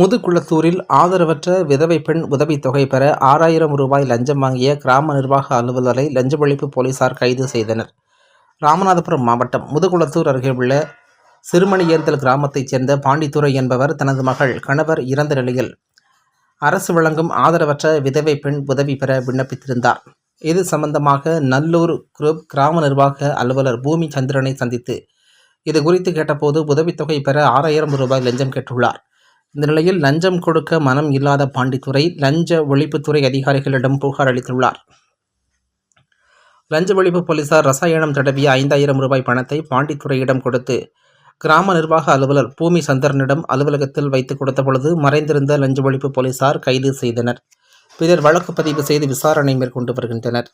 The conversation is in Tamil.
முதுகுளத்தூரில் ஆதரவற்ற விதவை பெண் உதவித்தொகை பெற ஆறாயிரம் ரூபாய் லஞ்சம் வாங்கிய கிராம நிர்வாக அலுவலரை லஞ்ச ஒழிப்பு போலீசார் கைது செய்தனர். ராமநாதபுரம் மாவட்டம் முதுகுளத்தூர் அருகே உள்ள சிறுமணியேந்தல் கிராமத்தைச் சேர்ந்த பாண்டித்துரை என்பவர் தனது மகள் கணவர் இறந்த நிலையில் அரசு வழங்கும் ஆதரவற்ற விதவை பெண் உதவி பெற விண்ணப்பித்திருந்தார். இது சம்பந்தமாக நல்லூர் குரூப் கிராம நிர்வாக அலுவலர் பூமி சந்திரனை சந்தித்து இது குறித்து கேட்டபோது உதவித்தொகை பெற ஆறாயிரம் ரூபாய் லஞ்சம் கேட்டுள்ளார். இந்த நிலையில் லஞ்சம் கொடுக்க மனம் இல்லாத பாண்டித்துறை லஞ்ச ஒழிப்புத்துறை அதிகாரிகளிடம் புகார் அளித்துள்ளார். லஞ்ச ஒழிப்பு போலீசார் ரசாயனம் தடவிய ஐந்தாயிரம் ரூபாய் பணத்தை பாண்டித்துறையிடம் கொடுத்து கிராம நிர்வாக அலுவலர் பூமி சந்திரனிடம் அலுவலகத்தில் வைத்துக் கொடுத்த பொழுது மறைந்திருந்த லஞ்ச ஒழிப்பு போலீசார் கைது செய்தனர். பின்னர் வழக்கு பதிவு செய்து விசாரணை மேற்கொண்டு வருகின்றனர்.